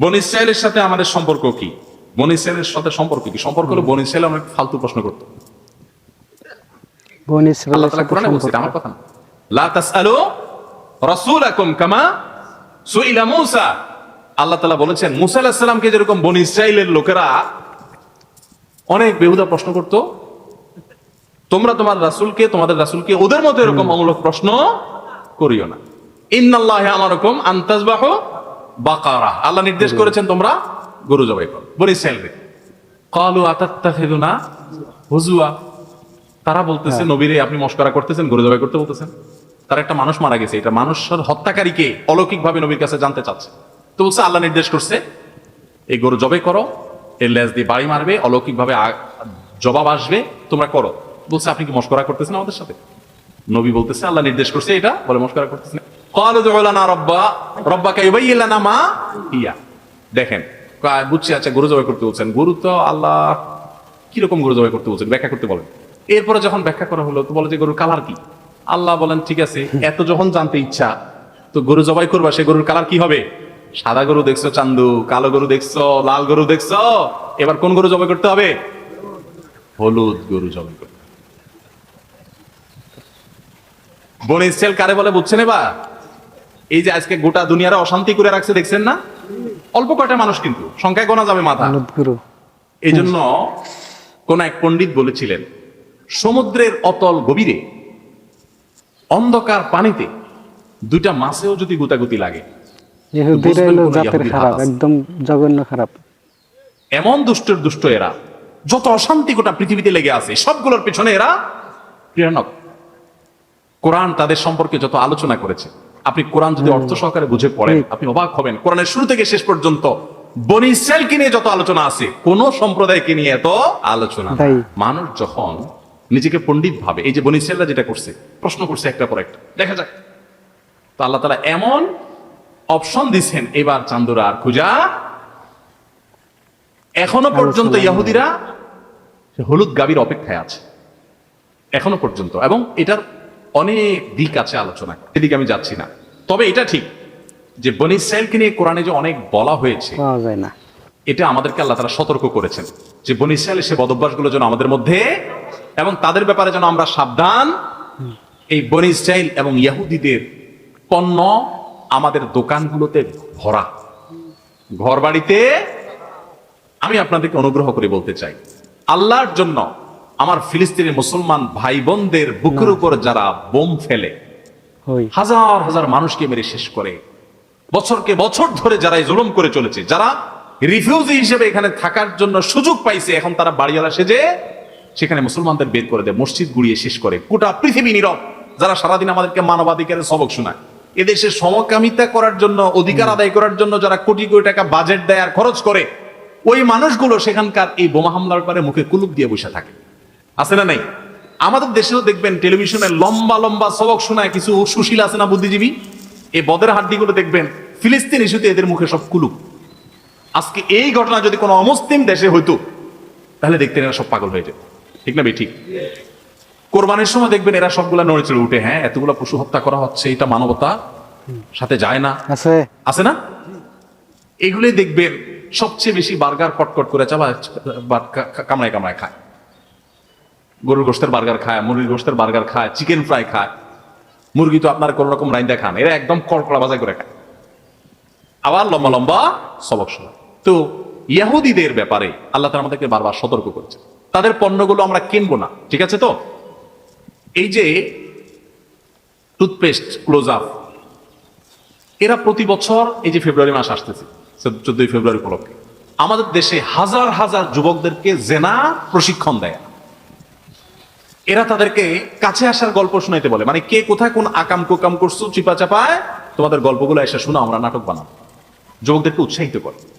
বন ইসরায়েলের সাথে আমাদের সম্পর্ক কি? বন ইসরায়েলের সাথে সম্পর্ক কি? সম্পর্ক হলো বন ইসরায়েল ফালতু প্রশ্ন করতো। বন আল্লাহ ইসরায়েলের সাথে কোরআনে বলছে আমার কথা না। লা তাসআলু রাসূলাকুম কামা সুইলা মূসা। আল্লাহ তাআলা বলেছেন মুসা আলাইহিস সালামকে যেরকম বনি লোকেরা অনেক বেহুদা প্রশ্ন করত তোমরা তোমার রাসূলকে তোমাদের রাসূলকে ওদের মতো এরকম অমূলক প্রশ্ন করিও না। ইন্নাল্লাহি আমারকুম আন তাযবাহু বাকারা। আল্লাহ নির্দেশ করেছেন তোমরা গরু জবাই করো। বনি ইসরাইলকে ক্বালু আতাত্তাখিযুনা হুজুয়া। তারা বলতেছে নবীরে আপনি মস্করা করতেছেন গরু জবাই করতে বলতেছেন। তার একটা মানুষ মারা গেছে। এটা মানুষের হত্যাকারীকে অলৌকিক ভাবে নবীর কাছে জানতে চাচ্ছে। তো বলছে আল্লাহ নির্দেশ করছে এই গরু জবাই করো এর লেজ দিয়ে বাড়ি মারবে অলৌকিক ভাবে জবাব আসবে তোমরা করো। বলছে আপনি কি মস্করা করতেছেন আমাদের সাথে? নবী বলতেছে আল্লাহ নির্দেশ করছে এটা। বলে মস্করা করতেছেন। দেখেন বুঝছি আচ্ছা গরু জবাই করতে বলছেন। গরু তো আল্লাহ কীরকম গরু জবাই করতে বলছেন? ব্যাখ্যা করতে বলেন। এরপরে যখন ব্যাখ্যা করা হলো, তো বলে যে গরুর কালার কি? আল্লাহ বলেন, ঠিক আছে, এত যখন জানতে ইচ্ছা, তো গরু জবাই করবা, সে গরুর কালার কি হবে? সাদা গরু দেখছ, চান্দু, কালো গরু দেখছ, লাল গরু দেখছ? এবার কোন গরু জবাই করতে হবে? হলুদ গরু জবাই করতে। বন ইসরায়েল কারে বলে, বুঝছেন এবার? এই যে আজকে গোটা দুনিয়ারে অশান্তি করে রাখছে দেখছেন না? অল্প কয়টা মানুষ কিন্তু সংখ্যায় গোনা যাবে মাথা। এই জন্য কোন এক পণ্ডিত বলেছিলেন সমুদ্রের অতল গভীরে অন্ধকার পানিতে দুইটা মাছেও যদি গুতাগুতি লাগে। একদম জঘন্য খারাপ। এমন দুষ্টের দুষ্ট এরা যত অশান্তি গোটা পৃথিবীতে লেগে আছে সবগুলোর পেছনে এরা প্রেরণক। কোরআন তাদের সম্পর্কে যত আলোচনা করেছে আপনি কোরআন যদি অর্থ সহকারে বুঝে পড়েন আপনি অবাক হবেন। কোরআনের শুরু থেকে শেষ পর্যন্ত বনি ইসরায়েলকে নিয়ে যত আলোচনা আছে কোন সম্প্রদায়কে নিয়ে এত আলোচনা মানুষ যখন নিজেকে পণ্ডিত ভাবে এই যে বনি ইসরায়েলরা যেটা করছে প্রশ্ন করছে একটা পর একটা দেখা যাক। তো আল্লাহ তালা এমন অপশন দিছেন এবার চান্দুরা আর খুঁজা এখনও পর্যন্ত ইহুদিরা হলুদ গাবির অপেক্ষায় আছে। এখনও পর্যন্ত। এবং এটার অনেক দিক আছে আলোচনা এদিকে আমি যাচ্ছি না। তবে এটা ঠিক যে বনি ইসরায়েলকে নিয়ে কোরআনে যে অনেক বলা হয়েছে এটা আমাদেরকে আল্লাহ তারা সতর্ক করেছেন যে বনি ইসরায়েলের সে বদভ্যাসগুলো যেন আমাদের মধ্যে এবং তাদের ব্যাপারে যেন আমরা সাবধান। এই বনি ইসরায়েল এবং ইয়াহুদিদের পণ্য আমাদের দোকানগুলোতে ভরা। ঘর বাড়িতে আমি আপনাদেরকে অনুগ্রহ করে বলতে চাই আল্লাহর জন্য আমার ফিলিস্তিনের মুসলমান ভাই বোনদের বুকের উপর যারা বোম ফেলে হাজার হাজার মানুষকে মেরে শেষ করে। বছরকে বছর ধরে যারা জুলুম করে চলেছে, যারা রিফিউজি হিসেবে এখানে থাকার জন্য সুযোগ পাইছে, এখন তারা বাড়িওয়ালা সেজে সেখানে মুসলমানদের বের করে দেয়, মসজিদ গুড়িয়ে শেষ করে। গোটা পৃথিবী নীরব। যারা সারাদিন আমাদেরকে মানবাধিকারের সবক শোনায়। এদেশে সমকামিতা করার জন্য, অধিকার আদায় করার জন্য যারা কোটি কোটি টাকা বাজেট দেয় আর খরচ করে, ওই মানুষগুলো সেখানকার এই বোমা হামলার পরে মুখে কুলুপ দিয়ে বসে থাকে। আছে না নাই? আমাদের দেশেও দেখবেন টেলিভিশনে লম্বা লম্বা সবক শোনায় কিছু সুশীল আছে না বুদ্ধিজীবী? এই বদের হাড্ডিগুলো দেখবেন ফিলিস্তিন ইস্যুতে এদের মুখে সব কুলুপ। আজকে এই ঘটনা যদি কোনো অমুসলিম দেশে হইতো তাহলে দেখতেন এরা সব পাগল হয়ে যেত। ঠিক না ভাই? ঠিক। কোরবানির সময় দেখবেন এরা সবগুলা নড়ে চড়ে উঠে হ্যাঁ এতগুলা পশু হত্যা করা হচ্ছে এটা মানবতা সাথে যায় না। আছে। আছে না? এগুলি দেখবেন সবচেয়ে বেশি বার্গার কটকট করে চালা কামড়ায় কামড়ায় খায়। গরুর গোষ্ঠের বার্গার খায়, মুরগির গোষ্ঠের বার্গার খায়, চিকেন ফ্রাই খায়। মুরগি তো আপনার কোন রকম রাইন্দা খান এরা একদম কড়কড়া বাজাই করে খায়। আবার লম্বা লম্বা সবক শোনায় তো ইয়াহুদিদের ব্যাপারে আল্লাহ তালা আমাদেরকে বারবার সতর্ক করেছে তাদের পণ্যগুলো আমরা কিনবো না, ঠিক আছে তো? এই যে টুথপেস্ট, ক্লোজ আপ, এরা প্রতি বছর এই যে ফেব্রুয়ারি মাস আসতেছে, চোদ্দই ফেব্রুয়ারি উপলক্ষে, আমাদের দেশে হাজার হাজার যুবকদেরকে জেনা প্রশিক্ষণ দেয় এরা তাদেরকে কাছে আসার গল্প শোনাইতে বলে। মানে কে কোথায় কোন আকাম কোকাম করছ, চিপা চাপায়, তোমাদের গল্পগুলো এসে শোনা আমরা নাটক বানাবো। যুবকদেরকে উৎসাহিত করে।